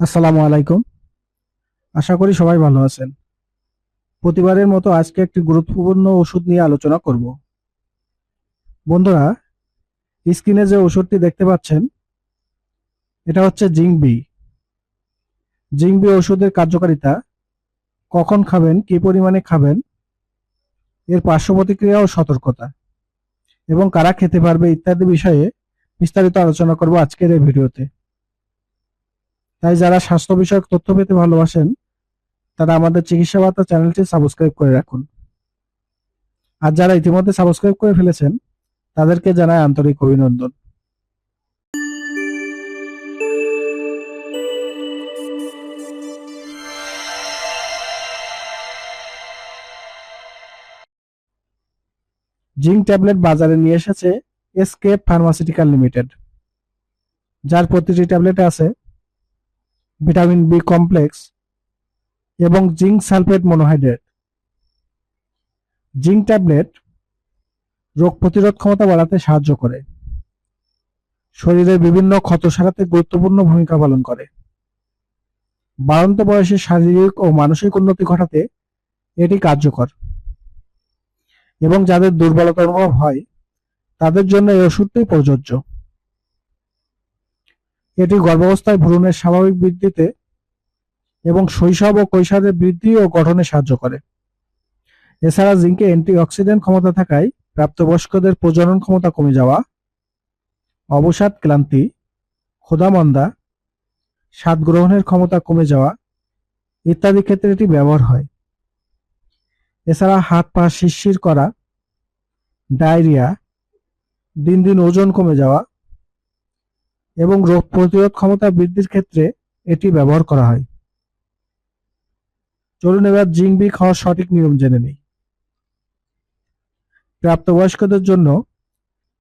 আসসালামু আলাইকুম। আশা করি সবাই ভালো আছেন। প্রতিবারের মতো আজকে একটি গুরুত্বপূর্ণ ওষুধ নিয়ে আলোচনা করব। বন্ধুরা, স্ক্রিনে যে ওষুধটি দেখতে পাচ্ছেন, এটা হচ্ছে জিংবি জিংবি ওষুধের কার্যকারিতা, কখন খাবেন, কি পরিমাণে খাবেন, এর পার্শ্ব প্রতিক্রিয়া ও সতর্কতা, এবং কারা খেতে পারবে ইত্যাদি বিষয়ে বিস্তারিত আলোচনা করব আজকের এই ভিডিওতে। তাই যারা স্বাস্থ্য বিষয়ক তথ্য পেতে ভালোবাসেন, তারা আমাদের চিকিৎসা বার্তা চ্যানেলটি সাবস্ক্রাইব করে রাখুন। আর যারা ইতিমধ্যে সাবস্ক্রাইব করে ফেলেছেন, তাদেরকে জানায় আন্তরিক অভিনন্দন। জিঙ্ক ট্যাবলেট বাজারে নিয়ে এসেছে এসকেপ ফার্মাসিউটিক্যাল লিমিটেড, যার প্রতিটি ট্যাবলেটে আছে ভিটামিন বি কমপ্লেক্স এবং zinc sulphate monohydrate. Zinc tablet রোগ প্রতিরোধ ক্ষমতা বাড়াতে সাহায্য করে। শরীরের বিভিন্ন ক্ষত সারাতে গুরুত্বপূর্ণ ভূমিকা পালন করে। বাড়ন্ত বয়সে শারীরিক ও মানসিক উন্নতি ঘটাতে এটি কার্যকর। এবং যাদের দুর্বলতা অনুভব হয়, তাদের জন্য এই ওষুধটি প্রযোজ্য। এটি গর্ভাবস্থায় ভ্রূণের স্বাভাবিক বৃদ্ধিতে এবং শৈশব ও কৈশোরের বৃদ্ধি ও গঠনে সাহায্য করে। এছাড়া জিঙ্কে অ্যান্টিঅক্সিডেন্ট ক্ষমতা থাকায় প্রাপ্তবয়স্কদের প্রজনন ক্ষমতা কমে যাওয়া, অবসাদ ক্লান্তি, ক্ষুধামন্দা, স্বাদ গ্রহণের ক্ষমতা কমে যাওয়া ইত্যাদি ক্ষেত্রে এটি ব্যবহার হয়। এছাড়া হাত পা শিরশির করা, ডায়রিয়া, দিন দিন ওজন কমে যাওয়া এবং রোগ প্রতিরোধ ক্ষমতা বৃদ্ধির ক্ষেত্রে এটি ব্যবহার করা হয়। চলুন এবার জিংবি খাওয়ার সঠিক নিয়ম জেনে নিই। প্রাপ্তবয়স্কদের জন্য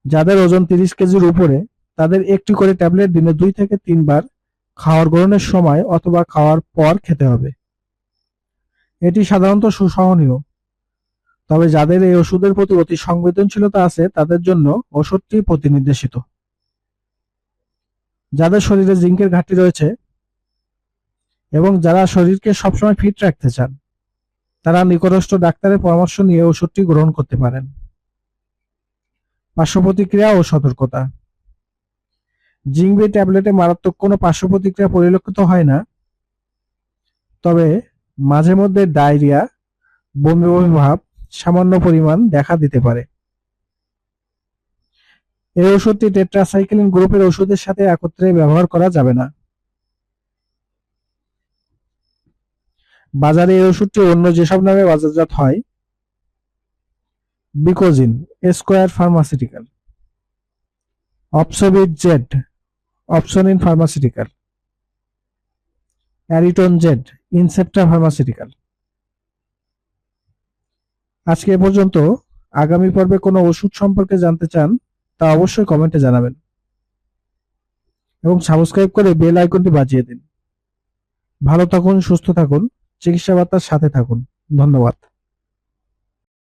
যাদের ওজন তিরিশ কেজির উপরে, তাদের একটি করে ট্যাবলেট দিনে দুই থেকে তিনবার খাওয়ার গ্রহণের সময় অথবা খাওয়ার পর খেতে হবে। এটি সাধারণত সুসহনীয়। তবে যাদের এই ওষুধের প্রতি অতি সংবেদনশীলতা আছে, তাদের জন্য ওষুধটি প্রতিনির্দেশিত। যাদের শরীরে জিঙ্কের ঘাটতি রয়েছে এবং যারা শরীরকে সবসময় ফিট রাখতে চান, তারা নিকটস্থ ডাক্তারের পরামর্শ নিয়ে ওষুধটি গ্রহণ করতে পারেন। পার্শ্ব প্রতিক্রিয়া ও সতর্কতা। জিংবি ট্যাবলেটে মারাত্মক কোনো পার্শ্ব প্রতিক্রিয়া পরিলক্ষিত হয় না, তবে মাঝে মধ্যে ডায়রিয়া, বমি বমি ভাব সামান্য পরিমাণ দেখা দিতে পারে। এই ওষুধটি টেট্রাসাইক্লিন গ্রুপের ওষুধের সাথে একত্রে ব্যবহার করা যাবে না। বাজারে এই ওষুধটি অন্য যেসব নামে বাজারজাত হয় Becozinc Square pharmaceutical Opsovit Z Opsonin pharmaceutical Ariton Z Incepta pharmaceutical আজকে এ পর্যন্ত, আগামী পর্বে কোনো ওষুধ সম্পর্কে জানতে চান তা অবশ্যই কমেন্টে জানাবেন। এবং সাবস্ক্রাইব করে বেল আইকনটি বাজিয়ে দিন। ভালো থাকুন, সুস্থ থাকুন, চিকিৎসা বার্তার সাথে থাকুন। ধন্যবাদ।